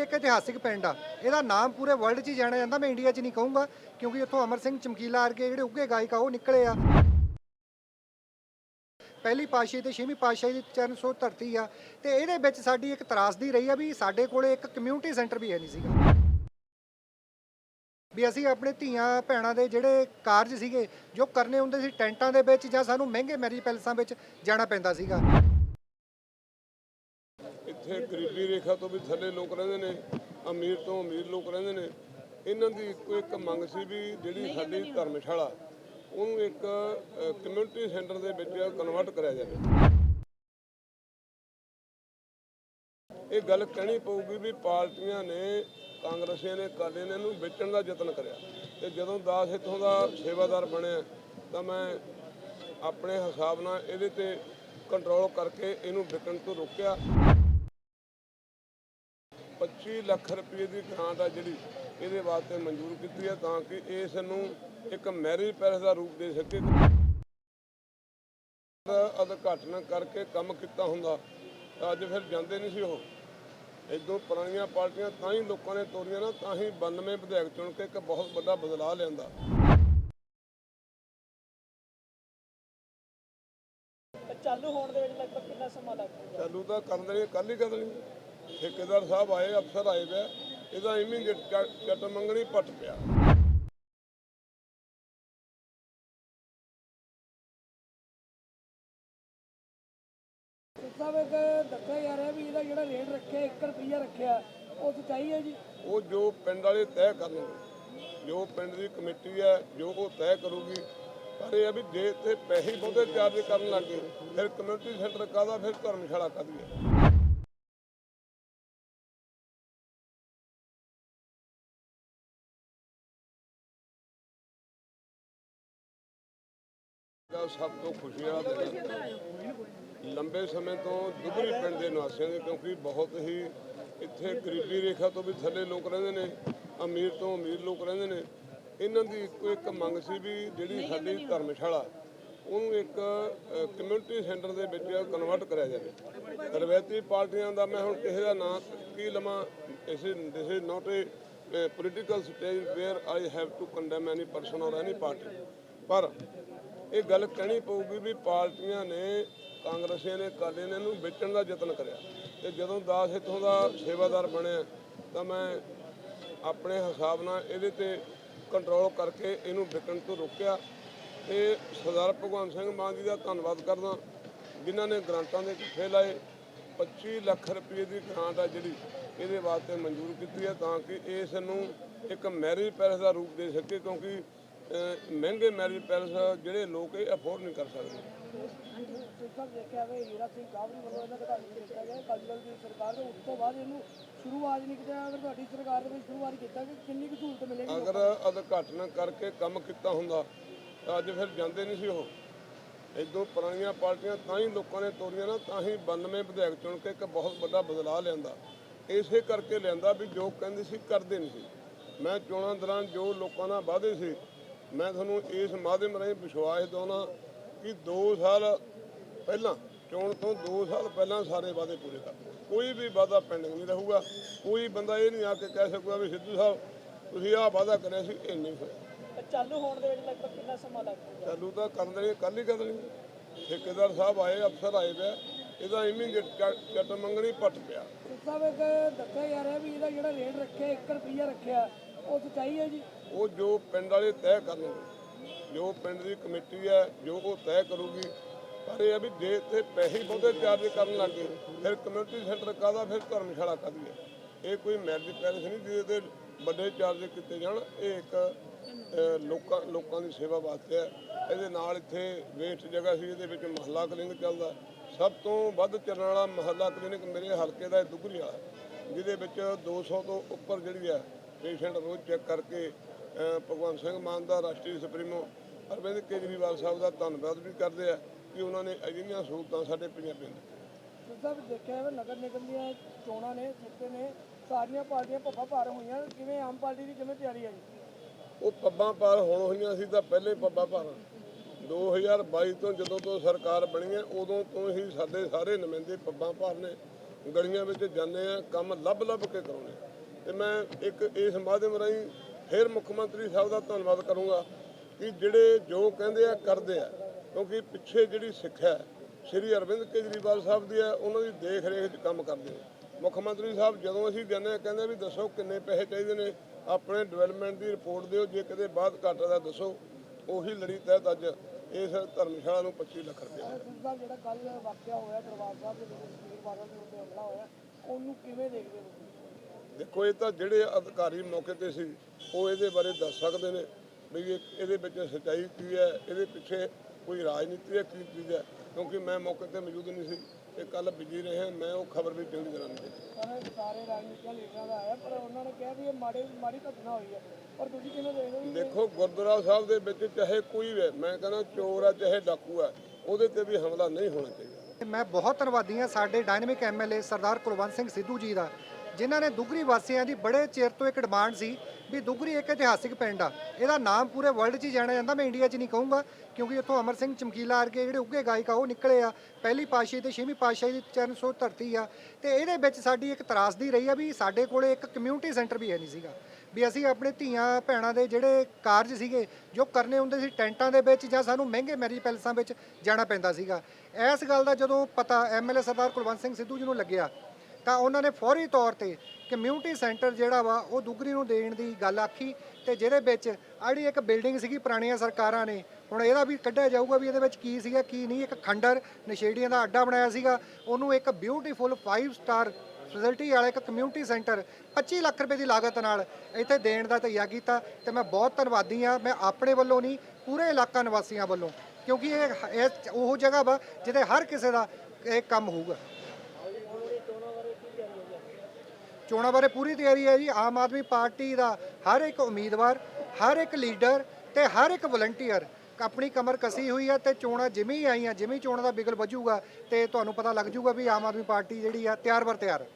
ਇੱਕ ਇਤਿਹਾਸਿਕ ਪਿੰਡ ਆ। ਇਹਦਾ ਨਾਮ ਪੂਰੇ ਵਰਲਡ 'ਚ ਹੀ ਜਾਣਿਆ ਜਾਂਦਾ। ਮੈਂ ਇੰਡੀਆ 'ਚ ਨਹੀਂ ਕਹੂੰਗਾ, ਕਿਉਂਕਿ ਉੱਥੋਂ ਅਮਰ ਸਿੰਘ ਚਮਕੀਲਾ ਵਰਗੇ ਜਿਹੜੇ ਉੱਗੇ ਗਾਇਕ ਆ, ਉਹ ਨਿਕਲੇ ਆ। ਪਹਿਲੀ ਪਾਤਸ਼ਾਹੀ ਤੇ ਛੇਵੀਂ ਪਾਤਸ਼ਾਹੀ ਦੀ ਚਰਨ ਸੋ ਧਰਤੀ ਆ। ਤੇ ਇਹਦੇ ਵਿੱਚ ਸਾਡੀ ਇੱਕ ਤਰਾਸਦੀ ਰਹੀ ਆ ਵੀ ਸਾਡੇ ਕੋਲੇ ਇੱਕ ਕਮਿਊਨਿਟੀ ਸੈਂਟਰ ਵੀ ਹੈ ਨਹੀਂ ਸੀਗਾ। ਵੀ ਅਸੀਂ ਆਪਣੇ ਧੀਆਂ, ਭੈਣਾਂ ਦੇ ਜਿਹੜੇ ਕਾਰਜ ਸੀਗੇ, ਜੋ ਕਰਨੇ ਹੁੰਦੇ ਸੀ ਟੈਂਟਾਂ ਦੇ ਵਿੱਚ ਜਾਂ ਸਾਨੂੰ ਮਹਿੰਗੇ ਮੈਰਿਜ ਪੈਲਸਾਂ ਵਿੱਚ ਜਾਣਾ ਪੈਂਦਾ ਸੀਗਾ। ਇੱਥੇ ਗਰੀਬੀ ਰੇਖਾ ਤੋਂ ਵੀ ਥੱਲੇ ਲੋਕ ਰਹਿੰਦੇ ਨੇ ਅਮੀਰ ਤੋਂ ਅਮੀਰ ਲੋਕ ਰਹਿੰਦੇ ਨੇ। ਇਹਨਾਂ ਦੀ ਇੱਕੋ ਇੱਕ ਮੰਗ ਸੀ ਵੀ ਜਿਹੜੀ ਸਾਡੀ ਧਰਮਸ਼ਾਲਾ ਉਹਨੂੰ ਇੱਕ ਕਮਿਊਨਿਟੀ ਸੈਂਟਰ ਦੇ ਵਿੱਚ ਕਨਵਰਟ ਕਰਿਆ ਜਾਵੇ। ਇਹ ਗੱਲ ਕਹਿਣੀ ਪਊਗੀ ਵੀ ਪਾਰਟੀਆਂ ਨੇ ਕਾਂਗਰਸੀਆਂ ਨੇ ਕਾਲੇ ਨੇ ਇਹਨੂੰ ਵੇਚਣ ਦਾ ਯਤਨ ਕਰਿਆ। ਤੇ ਜਦੋਂ ਦਾਸ ਇੱਥੋਂ ਦਾ ਸੇਵਾਦਾਰ ਬਣਿਆ ਤਾਂ ਮੈਂ ਆਪਣੇ ਹਿਸਾਬ ਨਾਲ ਇਹਦੇ ਤੇ ਕੰਟਰੋਲ ਕਰਕੇ ਇਹਨੂੰ ਵਿਕਣ ਤੋਂ ਰੋਕਿਆ। 25 ਲੱਖ ਰੁਪਏ ਦੀ ਗ੍ਰਾਂਟ ਆ ਜਿਹੜੀ ਇਹਦੇ ਵਾਸਤੇ ਮਨਜ਼ੂਰ ਕੀਤੀ ਹੈ ਤਾਂ ਕਿ ਇਸ ਨੂੰ ਇੱਕ ਮੈਰਿਜ ਪੈਲਸ ਦਾ ਰੂਪ ਦੇ ਸਕੇ। ਅਧਘਾਟਨ ਕਰਕੇ ਕੰਮ ਕੀਤਾ ਹੁੰਦਾ। ਤਾਂ ਅੱਜ ਫਿਰ ਜਾਂਦੇ ਨਹੀਂ ਸੀ ਉਹ। ਇਦੋਂ ਪੁਰਾਣੀਆਂ ਪਾਰਟੀਆਂ ਤਾਂ ਹੀ ਲੋਕਾਂ ਨੇ ਤੋਰੀਆਂ ਨਾ ਤਾਂ ਹੀ 92 ਵਿਧਾਇਕ ਚੁਣ ਕੇ ਇੱਕ ਬਹੁਤ ਵੱਡਾ ਬਦਲਾਅ ਲਿਆਂਦਾ। ਚਾਲੂ ਹੋਣ ਦੇ ਵਿੱਚ ਲਗਭਗ ਕਿੰਨਾ ਸਮਾਂ ਲੱਗਦਾ ਚਾਲੂ ਤਾਂ ਕਰ ਦੇਣੀ ਕੱਲ ਹੀ ਕਰ ਦੇਣੀ ਠੇਕੇਦਾਰ ਸਾਹਿਬ ਆਏ ਅਫਸਰ ਆਏ ਪਿਆ ਇਹਦਾ ਇਮੀਡੀਏਟ ਚੱਟ ਮੰਗਣੀ ਪੱਟ ਪਿਆ। ਸਾਹਿਬ ਇੱਕ ਦੱਸਿਆ ਜਾ ਰਿਹਾ ਵੀ ਇਹਦਾ ਜਿਹੜਾ ਰੇਟ ਰੱਖਿਆ 1 ਰੁਪਿਆ ਰੱਖਿਆ ਉਹ ਸੱਚਾਈ ਹੈ ਜੀ। ਉਹ ਜੋ ਪਿੰਡ ਵਾਲੇ ਤੈਅ ਕਰਨਗੇ ਜੋ ਪਿੰਡ ਦੀ ਕਮੇਟੀ ਹੈ ਜੋ ਉਹ ਤੈਅ ਕਰੂਗੀ ਪਰ ਇਹ ਆ ਵੀ ਜੇ ਤੇ ਪੈਸੇ ਬਹੁਤੇ ਚਾਰਜ ਕਰਨ ਲੱਗੇ ਫਿਰ ਕਮਿਊਨਿਟੀ ਸੈਂਟਰ ਕਾਹਦਾ ਫਿਰ ਧਰਮਸ਼ਾਲਾ ਕਾਹਦੀ ਹੈ? ਦਾ ਸਭ ਤੋਂ ਖੁਸ਼ੀ ਵਾਲਾ ਦਿਨ ਹੈ। ਲੰਬੇ ਸਮੇਂ ਤੋਂ ਦੁਗਰੀ ਪਿੰਡ ਦੇ ਨਿਵਾਸੀਆਂ ਦੇ ਕਿਉਂਕਿ ਬਹੁਤ ਹੀ ਇੱਥੇ ਗਰੀਬੀ ਰੇਖਾ ਤੋਂ ਵੀ ਥੱਲੇ ਲੋਕ ਰਹਿੰਦੇ ਨੇ ਅਮੀਰ ਤੋਂ ਅਮੀਰ ਲੋਕ ਰਹਿੰਦੇ ਨੇ। ਇਹਨਾਂ ਦੀ ਇੱਕੋ ਇੱਕ ਮੰਗ ਸੀ ਵੀ ਜਿਹੜੀ ਸਾਡੀ ਧਰਮਸ਼ਾਲਾ ਉਹਨੂੰ ਇੱਕ ਕਮਿਊਨਿਟੀ ਸੈਂਟਰ ਦੇ ਵਿੱਚ ਕਨਵਰਟ ਕਰਿਆ ਜਾਵੇ। ਰਵਾਇਤੀ ਪਾਰਟੀਆਂ ਦਾ ਮੈਂ ਹੁਣ ਕਿਸੇ ਦਾ ਨਾਂ ਕੀ ਲਵਾਂ ਇਸ this is not a political stage where I have to condemn any person or any party ਪਰ ਇਹ ਗੱਲ ਕਹਿਣੀ ਪਊਗੀ ਵੀ ਪਾਰਟੀਆਂ ਨੇ ਕਾਂਗਰਸੀਆਂ ਨੇ ਕਾਲੇ ਨੇ ਇਹਨੂੰ ਵੇਚਣ ਦਾ ਯਤਨ ਕਰਿਆ। ਤੇ ਜਦੋਂ ਦਾਸ ਇੱਥੋਂ ਦਾ ਸੇਵਾਦਾਰ ਬਣਿਆ, ਤਾਂ ਮੈਂ ਆਪਣੇ ਹਿਸਾਬ ਨਾਲ ਇਹਦੇ ਤੇ ਕੰਟਰੋਲ ਕਰਕੇ ਇਹਨੂੰ ਵਿਕਣ ਤੋਂ ਰੋਕਿਆ। ਤੇ ਸਰਦਾਰ ਭਗਵੰਤ ਸਿੰਘ ਮਾਨ ਜੀ ਦਾ ਧੰਨਵਾਦ ਕਰਦਾ, ਜਿਨ੍ਹਾਂ ਨੇ ਗ੍ਰਾਂਟਾਂ ਦੇ ਕਿੱਥੇ ਲਾਏ। 25 ਲੱਖ ਰੁਪਏ ਦੀ ਗ੍ਰਾਂਟ ਆ ਜਿਹੜੀ, ਇਹਦੇ ਵਾਸਤੇ ਮਨਜ਼ੂਰ ਕੀਤੀ ਹੈ ਤਾਂ ਕਿ ਇਸ ਨੂੰ ਇੱਕ ਮੈਰਿਜ ਪੈਲਸ ਦਾ ਰੂਪ ਦੇ ਸਕੇ, ਕਿਉਂਕਿ ਮਹਿੰਗੇ ਮੈਰਿਜ ਪੈਲਸ ਜਿਹੜੇ ਲੋਕ ਇਹ ਅਫੋਰਡ ਨਹੀਂ ਕਰ ਸਕਦੇ। ਸਾਹਿਬ ਦੇਖਿਆ ਵੇ ਹੀਰਾ ਸਿੰਘ ਕਾਬਰੀ ਵੱਲੋਂ ਇਹਨਾਂ ਦਾ ਕੀਤਾ ਗਿਆ ਕਾਜਲ ਦੀ ਸਰਕਾਰ ਦੇ ਉਸ ਤੋਂ ਬਾਅਦ ਇਹਨੂੰ ਸ਼ੁਰੂਆਤ ਨਹੀਂ ਕੀਤਾ ਅਗਰ ਤੁਹਾਡੀ ਸਰਕਾਰ ਦੇ ਵਿੱਚ ਸ਼ੁਰੂਆਤ ਕੀਤਾ ਕਿ ਕਿੰਨੀ ਕੁ ਸਹੂਲਤ ਮਿਲੇਗੀ ਅਗਰ ਅਧਘਾਟਨ ਕਰਕੇ ਕੰਮ ਕੀਤਾ ਹੁੰਦਾ, ਤਾਂ ਅੱਜ ਫਿਰ ਜਾਂਦੇ ਨਹੀਂ ਸੀ ਉਹ। ਇਦੋਂ ਪੁਰਾਣੀਆਂ ਪਾਰਟੀਆਂ ਤਾਂ ਹੀ ਲੋਕਾਂ ਨੇ ਤੋਰੀਆਂ ਨਾ, ਤਾਂ ਹੀ 92 ਵਿਧਾਇਕ ਚੁਣ ਕੇ ਇੱਕ ਬਹੁਤ ਵੱਡਾ ਬਦਲਾਅ ਲਿਆਂਦਾ। ਇਸੇ ਕਰਕੇ ਲਿਆਂਦਾ ਵੀ ਜੋ ਕਹਿੰਦੇ ਸੀ, ਕਰਦੇ ਨਹੀਂ ਸੀ। ਮੈਂ ਚੋਣਾਂ ਦੌਰਾਨ ਜੋ ਲੋਕਾਂ ਨਾਲ ਵਾਅਦੇ ਸੀ ਮੈਂ ਤੁਹਾਨੂੰ ਇਸ ਮਾਧਿਅਮ ਰਾਹੀਂ ਵਿਸ਼ਵਾਸ ਦਿਵਾਉਣਾ ਕਿ 2 ਸਾਲ ਪਹਿਲਾਂ ਚੋਣ ਤੋਂ 2 ਸਾਲ ਪਹਿਲਾਂ ਸਾਰੇ ਵਾਅਦੇ ਪੂਰੇ ਕਰ ਕੋਈ ਵੀ ਵਾਅਦਾ ਪੈਂਡਿੰਗ ਨਹੀਂ ਰਹੂਗਾ। ਕੋਈ ਬੰਦਾ ਇਹ ਨਹੀਂ ਆ ਕੇ ਕਹਿ ਸਕੂਗਾ ਵੀ ਸਿੱਧੂ ਸਾਹਿਬ ਤੁਸੀਂ ਆਹ ਵਾਅਦਾ ਕਰਿਆ ਸੀ ਇਹ ਨਹੀਂ ਹੋਇਆ। ਚਾਲੂ ਹੋਣ ਦੇ ਵਿੱਚ ਲਗਭਗ ਕਿੰਨਾ ਸਮਾਂ ਲੱਗਦਾ ਚਾਲੂ ਤਾਂ ਕਰ ਦੇਣੀ ਕੱਲ ਹੀ ਕਰ ਦੇਣੀ ਠੇਕੇਦਾਰ ਸਾਹਿਬ ਆਏ ਅਫਸਰ ਆਏ ਪਿਆ ਇਹਦਾ ਇਮੀਡੀਏਟ ਚੱਟ ਮੰਗਣੀ ਪੱਟ ਪਿਆ। ਸਾਹਿਬ ਇੱਕ ਦੱਸਿਆ ਜਾ ਰਿਹਾ ਵੀ ਇਹਦਾ ਜਿਹੜਾ ਰੇਟ ਰੱਖਿਆ 1 ਰੁਪਿਆ ਰੱਖਿਆ। ਉਹ ਸੱਚਾਈ ਹੈ ਜੀ। ਉਹ ਜੋ ਪਿੰਡ ਵਾਲੇ ਤੈਅ ਕਰਨਗੇ ਜੋ ਪਿੰਡ ਦੀ ਕਮੇਟੀ ਹੈ, ਜੋ ਉਹ ਤੈਅ ਕਰੂਗੀ। ਪਰ ਇਹ ਆ ਵੀ ਜੇ ਤੇ ਪੈਸੇ ਬਹੁਤੇ ਚਾਰਜ ਕਰਨ ਲੱਗੇ ਫਿਰ ਕਮਿਊਨਿਟੀ ਸੈਂਟਰ ਕਾਹਦਾ, ਫਿਰ ਧਰਮਸ਼ਾਲਾ ਕਾਹਦੀ ਹੈ? ਇਹ ਕੋਈ ਮੈਰਿਜ ਪੈਲਸ ਨਹੀਂ ਜਿਹਦੇ ਤੇ ਵੱਡੇ ਚਾਰਜ ਕੀਤੇ ਜਾਣ। ਇਹ ਇੱਕ ਲੋਕਾਂ ਲੋਕਾਂ ਦੀ ਸੇਵਾ ਵਾਸਤੇ ਹੈ। ਇਹਦੇ ਨਾਲ ਇੱਥੇ ਵੇਸਟ ਜਗ੍ਹਾ ਸੀ, ਇਹਦੇ ਵਿੱਚ ਮਹੱਲਾ ਕਲੀਨਿਕ ਚੱਲਦਾ। ਸਭ ਤੋਂ ਵੱਧ ਚੱਲਣ ਵਾਲਾ ਮਹੱਲਾ ਕਲੀਨਿਕ ਮੇਰੇ ਹਲਕੇ ਦਾ ਇਹ ਦੁਗਰੀ ਵਾਲਾ ਜਿਹਦੇ ਵਿੱਚ 200 ਤੋਂ ਉੱਪਰ ਜਿਹੜੀ ਹੈ ਪੇਸ਼ੈਂਟ ਰੋਜ਼ ਚੈੱਕ ਕਰਕੇ ਭਗਵੰਤ ਸਿੰਘ ਮਾਨ ਦਾ ਰਾਸ਼ਟਰੀ ਸੁਪਰੀਮੋ ਅਰਵਿੰਦ ਕੇਜਰੀਵਾਲ ਸਾਹਿਬ ਦਾ ਧੰਨਵਾਦ ਵੀ ਕਰਦੇ ਆ ਕਿ ਉਹਨਾਂ ਨੇ ਅਜਿਹੀਆਂ ਸਹੂਲਤਾਂ ਸਾਡੇ ਪੰਜਾਬੀਆਂ ਨੂੰ। ਦੇਖਿਆ ਵੇ ਨਗਰ ਨਿਗਮ ਦੀਆਂ ਚੋਣਾਂ ਨੇ ਜਿੱਤੇ ਨੇ ਸਾਰੀਆਂ ਪਾਰਟੀਆਂ ਭੱਫਾ ਭਾਰ ਹੋਈਆਂ ਕਿਵੇਂ ਆਮ ਪਾਰਟੀ ਦੀ ਕਿਵੇਂ ਤਿਆਰੀ ਹੈ ਜੀ ਉਹ ਪੱਬਾਂ ਪਾਰ ਹੋਣ ਹੋਈਆਂ ਸੀ ਤਾਂ ਪਹਿਲੇ ਪੱਬਾਂ ਪਾਰ 2022 ਤੋਂ ਜਦੋਂ ਤੋਂ ਸਰਕਾਰ ਬਣੀ ਹੈ ਉਦੋਂ ਤੋਂ ਹੀ ਸਾਡੇ ਸਾਰੇ ਨੁਮਾਇੰਦੇ ਪੱਬਾਂ ਭਾਰ ਨੇ ਗਲੀਆਂ ਵਿੱਚ ਜਾਂਦੇ ਆ ਕੰਮ ਲੱਭ ਲੱਭ ਕੇ ਕਰਾਉਂਦੇ ਆ। ਤੇ ਮੈਂ ਇੱਕ ਇਸ ਮਾਧਿਅਮ ਰਾਹੀਂ ਫਿਰ ਮੁੱਖ ਮੰਤਰੀ ਸਾਹਿਬ ਦਾ ਧੰਨਵਾਦ ਕਰੂੰਗਾ ਕਿ ਜਿਹੜੇ ਜੋ ਕਹਿੰਦੇ ਆ ਕਰਦੇ ਆ। ਕਿਉਂਕਿ ਪਿੱਛੇ ਜਿਹੜੀ ਸਿੱਖਿਆ ਹੈ, ਸ਼੍ਰੀ ਅਰਵਿੰਦ ਕੇਜਰੀਵਾਲ ਸਾਹਿਬ ਦੀ ਹੈ ਉਹਨਾਂ ਦੀ ਦੇਖ ਰੇਖ 'ਚ ਕੰਮ ਕਰਦੇ ਆ ਮੁੱਖ ਮੰਤਰੀ ਸਾਹਿਬ ਜਦੋਂ ਅਸੀਂ ਜਾਂਦੇ ਆ ਕਹਿੰਦੇ ਵੀ ਦੱਸੋ ਕਿੰਨੇ ਪੈਸੇ ਚਾਹੀਦੇ ਨੇ ਆਪਣੇ ਡਿਵੈਲਪਮੈਂਟ ਦੀ ਰਿਪੋਰਟ ਦਿਓ ਜੇ ਕਿਤੇ ਬਾਅਦ ਘਾਟਾ ਦਾ ਦੱਸੋ ਉਹੀ ਲੜੀ ਤਹਿਤ ਅੱਜ ਇਸ ਧਰਮਸ਼ਾਲਾ ਨੂੰ 25 ਲੱਖ ਰੁਪਏ। ਜਿਹੜਾ ਕੱਲ ਵਾਕਿਆ ਹੋਇਆ ਦਰਬਾਰ ਸਾਹਿਬ ਦੇ ਵਿੱਚ ਸੁਖਬੀਰ ਬਾਦਲ ਦੇ ਉੱਤੇ ਹਮਲਾ ਹੋਇਆ ਉਹਨੂੰ ਕਿਵੇਂ ਦੇਖਦੇ ਹੋ ਦੇਖੋ ਇਹ ਤਾਂ ਜਿਹੜੇ ਅਧਿਕਾਰੀ ਮੌਕੇ ਤੇ ਸੀ ਉਹ ਇਹਦੇ ਬਾਰੇ ਦੱਸ ਸਕਦੇ ਨੇ ਵੀ ਇਹ ਇਹਦੇ ਵਿੱਚ ਸੱਚਾਈ ਕੀ ਹੈ ਇਹਦੇ ਪਿੱਛੇ ਕੋਈ ਰਾਜਨੀਤੀ ਹੈ ਕੀ ਚੀਜ਼ ਹੈ ਕਿਉਂਕਿ ਮੈਂ ਮੌਕੇ ਤੇ ਮੌਜੂਦ ਨਹੀਂ ਸੀ। ਤੇ ਕੱਲ ਬਿਜ਼ੀ ਰਹੇ ਮੈਂ ਉਹ ਖਬਰ ਵੀ ਚੰਗੀ ਤਰ੍ਹਾਂ ਨਹੀਂ ਦੇਖੀ। ਪਰ ਸਾਰੇ ਰਾਜਨੀਤਿਕ ਲੀਡਰਾਂ ਦਾ ਆਇਆ ਪਰ ਉਹਨਾਂ ਨੇ ਕਿਹਾ ਵੀ ਇਹ ਮਾੜੇ ਮਾੜੀ ਘਟਨਾ ਹੋਈ ਹੈ। ਪਰ ਤੁਸੀਂ ਕਿਵੇਂ ਦੇਖਦੇ ਹੋ? ਵੀ ਦੇਖੋ ਗੁਰਦੁਆਰਾ ਸਾਹਿਬ ਦੇ ਵਿੱਚ ਚਾਹੇ ਕੋਈ ਵੀ ਹੈ, ਮੈਂ ਕਹਿੰਦਾ ਚੋਰ ਆ ਚਾਹੇ ਡਾਕੂ ਆ ਉਹਦੇ ਤੇ ਵੀ ਹਮਲਾ ਨਹੀਂ ਹੋਣਾ ਚਾਹੀਦਾ। ਮੈਂ ਬਹੁਤ ਧੰਨਵਾਦੀ ਹਾਂ ਸਾਡੇ ਡਾਇਨਾਮਿਕ ਐਮਐਲਏ ਸਰਦਾਰ ਕੁਲਵੰਤ ਸਿੰਘ ਸਿੱਧੂ ਜੀ ਦਾ ਜਿਨ੍ਹਾਂ ਨੇ ਦੁਗਰੀ ਵਾਸੀਆਂ ਦੀ ਬੜੇ ਚਿਰ ਤੋਂ ਇੱਕ ਡਿਮਾਂਡ ਸੀ ਵੀ ਦੁਗਰੀ ਇੱਕ ਇਤਿਹਾਸਿਕ ਪਿੰਡ ਆ। ਇਹਦਾ ਨਾਮ ਪੂਰੇ ਵਰਲਡ 'ਚ ਹੀ ਜਾਣਿਆ ਜਾਂਦਾ। ਮੈਂ ਇੰਡੀਆ 'ਚ ਨਹੀਂ ਕਹੂੰਗਾ, ਕਿਉਂਕਿ ਇੱਥੋਂ ਅਮਰ ਸਿੰਘ ਚਮਕੀਲਾ ਵਰਗੇ ਜਿਹੜੇ ਉੱਗੇ ਗਾਇਕ ਆ, ਉਹ ਨਿਕਲੇ ਆ। ਪਹਿਲੀ ਪਾਤਸ਼ਾਹੀ ਤੇ ਛੇਵੀਂ ਪਾਤਸ਼ਾਹੀ ਦੀ ਚਰਨ ਸੋ ਧਰਤੀ ਆ। ਤੇ ਇਹਦੇ ਵਿੱਚ ਸਾਡੀ ਇੱਕ ਤਰਾਸਦੀ ਰਹੀ ਆ ਵੀ ਸਾਡੇ ਕੋਲੇ ਇੱਕ ਕਮਿਊਨਿਟੀ ਸੈਂਟਰ ਵੀ ਹੈ ਨਹੀਂ ਸੀਗਾ। ਵੀ ਅਸੀਂ ਆਪਣੇ ਧੀਆਂ, ਭੈਣਾਂ ਦੇ ਜਿਹੜੇ ਕਾਰਜ ਸੀਗੇ, ਜੋ ਕਰਨੇ ਹੁੰਦੇ ਸੀ ਟੈਂਟਾਂ ਦੇ ਵਿੱਚ ਜਾਂ ਸਾਨੂੰ ਮਹਿੰਗੇ ਮੈਰਿਜ ਪੈਲਸਾਂ ਵਿੱਚ ਜਾਣਾ ਪੈਂਦਾ ਸੀਗਾ। ਇਸ ਗੱਲ ਦਾ ਜਦੋਂ ਪਤਾ ਐਮਐਲਏ ਸਰਦਾਰ ਕੁਲਵੰਤ ਸਿੰਘ ਸਿੱਧੂ ਜੀ ਨੂੰ ਲੱਗਿਆ ਤਾਂ ਉਹਨਾਂ ਨੇ ਫੌਰੀ ਤੌਰ ਤੇ ਕਮਿਊਨਿਟੀ ਸੈਂਟਰ ਜਿਹੜਾ ਵਾ, ਉਹ ਦੁਗਰੀ ਨੂੰ ਦੇਣ ਦੀ ਗੱਲ ਆਖੀ ਤੇ ਜਿਹਦੇ ਵਿੱਚ ਆੜੀ ਇੱਕ ਬਿਲਡਿੰਗ ਸੀਗੀ ਪੁਰਾਣੀਆਂ ਸਰਕਾਰਾਂ ਨੇ। ਹੁਣ ਇਹਦਾ ਵੀ ਕੱਢਿਆ ਜਾਊਗਾ ਵੀ ਇਹਦੇ ਵਿੱਚ ਕੀ ਸੀਗਾ, ਕੀ ਨਹੀਂ। ਇੱਕ ਖੰਡਰ ਨਸ਼ੇੜੀਆਂ ਦਾ ਅੱਡਾ ਬਣਾਇਆ ਸੀਗਾ। ਉਹਨੂੰ ਇੱਕ ਬਿਊਟੀਫੁਲ 5 ਸਟਾਰ ਫੈਸਿਲਿਟੀ ਵਾਲਾ ਇੱਕ ਕਮਿਊਨਿਟੀ ਸੈਂਟਰ 25 ਲੱਖ ਰੁਪਏ ਦੀ ਲਾਗਤ ਨਾਲ ਇੱਥੇ ਦੇਣ ਦਾ ਤਈਆ ਕੀਤਾ ਤੇ ਮੈਂ ਬਹੁਤ ਧੰਨਵਾਦੀ ਆ ਮੈਂ ਆਪਣੇ ਵੱਲੋਂ ਨਹੀਂ, ਪੂਰੇ ਇਲਾਕਾ ਨਿਵਾਸੀਆਂ ਵੱਲੋਂ, ਕਿਉਂਕਿ ਇਹ ਇਹ ਉਹ ਜਗ੍ਹਾ ਵਾ ਜਿੱਥੇ ਹਰ ਕਿਸੇ ਦਾ ਇਹ ਕੰਮ ਹੋਊਗਾ। ਚੋਣਾਂ ਬਾਰੇ ਪੂਰੀ ਤਿਆਰੀ ਹੈ ਜੀ। ਆਮ ਆਦਮੀ ਪਾਰਟੀ ਦਾ ਹਰ ਇੱਕ ਉਮੀਦਵਾਰ, ਹਰ ਇੱਕ ਲੀਡਰ ਤੇ ਹਰ ਇੱਕ ਵਲੰਟੀਅਰ ਆਪਣੀ ਕਮਰ ਕਸੀ ਹੋਈ ਹੈ ਤੇ ਚੋਣਾਂ ਜਿਵੇਂ ਹੀ ਆਈਆਂ, ਜਿਵੇਂ ਚੋਣਾਂ ਦਾ ਬਿਗਲ ਵੱਜੂਗਾ ਤੇ ਤੁਹਾਨੂੰ ਪਤਾ ਲੱਗ ਜੂਗਾ ਵੀ ਆਮ ਆਦਮੀ ਪਾਰਟੀ ਜਿਹੜੀ ਆ ਤਿਆਰ ਬਰ ਤਿਆਰ ਹੈ।